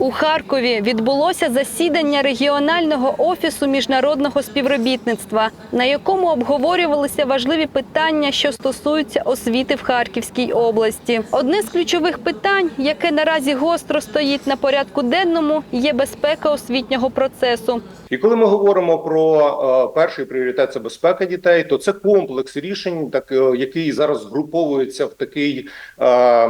У Харкові відбулося засідання регіонального офісу міжнародного співробітництва, на якому обговорювалися важливі питання, що стосуються освіти в Харківській області. Одне з ключових питань, яке наразі гостро стоїть на порядку денному, є безпека освітнього процесу. І коли ми говоримо про е, перший пріоритет це безпека дітей, то це комплекс рішень, так е, який зараз згруповується в такий е,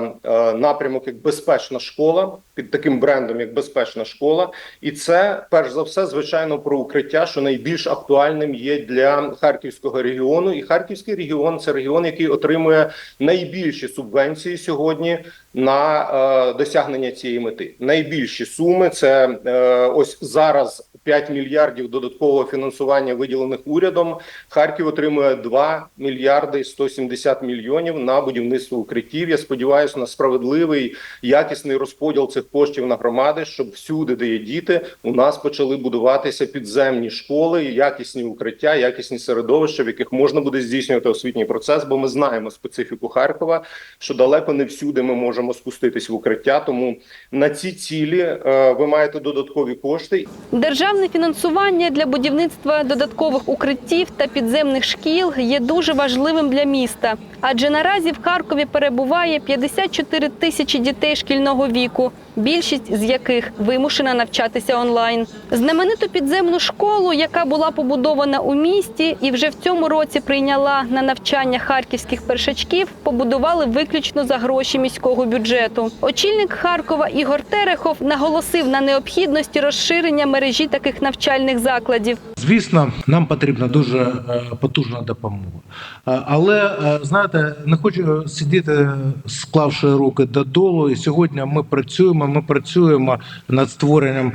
напрямок, як безпечна школа, під таким брендом, як безпечна школа, і це перш за все, звичайно, про укриття, що найбільш актуальним є для харківського регіону. І харківський регіон це регіон, який отримує найбільші субвенції сьогодні на е, досягнення цієї мети. Найбільші суми це е, ось зараз. 5 мільярдів додаткового фінансування виділених урядом. Харків отримує 2 мільярди 170 мільйонів на будівництво укриттів. Я сподіваюся на справедливий якісний розподіл цих коштів на громади, щоб всюди, де є діти, у нас почали будуватися підземні школи, якісні укриття, якісні середовища, в яких можна буде здійснювати освітній процес. Бо ми знаємо специфіку Харкова, що далеко не всюди ми можемо спуститись в укриття. Тому на ці цілі е, ви маєте додаткові кошти. Державне фінансування для будівництва додаткових укриттів та підземних шкіл є дуже важливим для міста, адже наразі в Харкові перебуває 54 тисячі дітей шкільного віку, більшість з яких вимушена навчатися онлайн. Знамениту підземну школу, яка була побудована у місті і вже в цьому році прийняла на навчання харківських першачків, побудували виключно за гроші міського бюджету. Очільник Харкова Ігор Терехов наголосив на необхідності розширення мережі таких навчальних закладів. Звісно, нам потрібна дуже е, потужна допомога. Е, Але е, знаєте, не хочу сидіти, склавши руки додолу. І сьогодні ми працюємо. Ми працюємо над створенням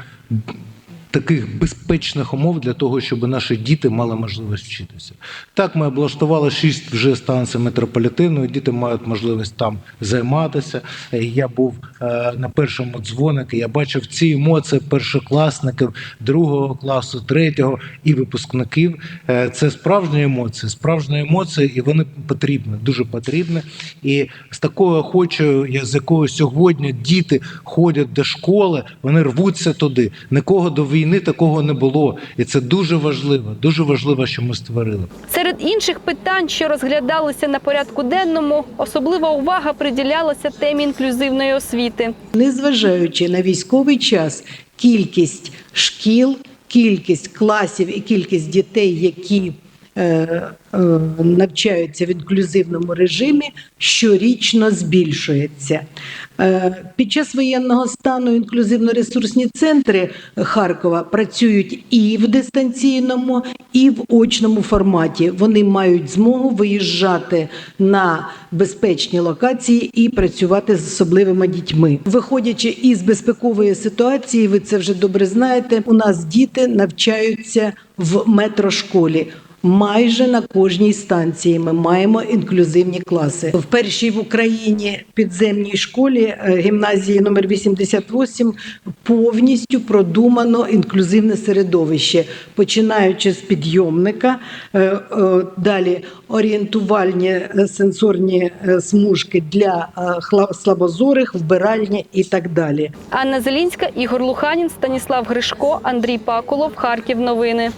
таких безпечних умов для того, щоб наші діти мали можливість вчитися. Так, ми облаштували шість вже станцій метрополітену. і Діти мають можливість там займатися. Е, Я був е, на першому дзвонику. Я бачив ці емоції першокласників другого класу, третього і випускників. Е, Це справжні емоції, справжні емоції, і вони потрібні, дуже потрібні. І з такою охочою, з якою сьогодні діти ходять до школи, вони рвуться туди. Нікого до війни такого не було, і це дуже важливо. Дуже важливо, що ми створили. Серед інших питань, що розглядалися на порядку денному, особлива увага приділялася темі інклюзивної освіти. Незважаючи на військовий час, кількість шкіл, кількість класів і кількість дітей, які навчаються в інклюзивному режимі, щорічно збільшується. Е, Під час воєнного стану інклюзивно-ресурсні центри Харкова працюють і в дистанційному, і в очному форматі. Вони мають змогу виїжджати на безпечні локації і працювати з особливими дітьми. Виходячи із безпекової ситуації, ви це вже добре знаєте. У нас діти навчаються в метрошколі. Майже на кожній станції ми маємо інклюзивні класи. В першій в Україні підземній школі е, гімназії номер 88 повністю продумано інклюзивне середовище, починаючи з підйомника, е, е, далі орієнтувальні сенсорні смужки для слабозорих, вбиральні і так далі. Анна Зелінська, Ігор Луханін, Станіслав Гришко, Андрій Пакулов, Харків. Новини.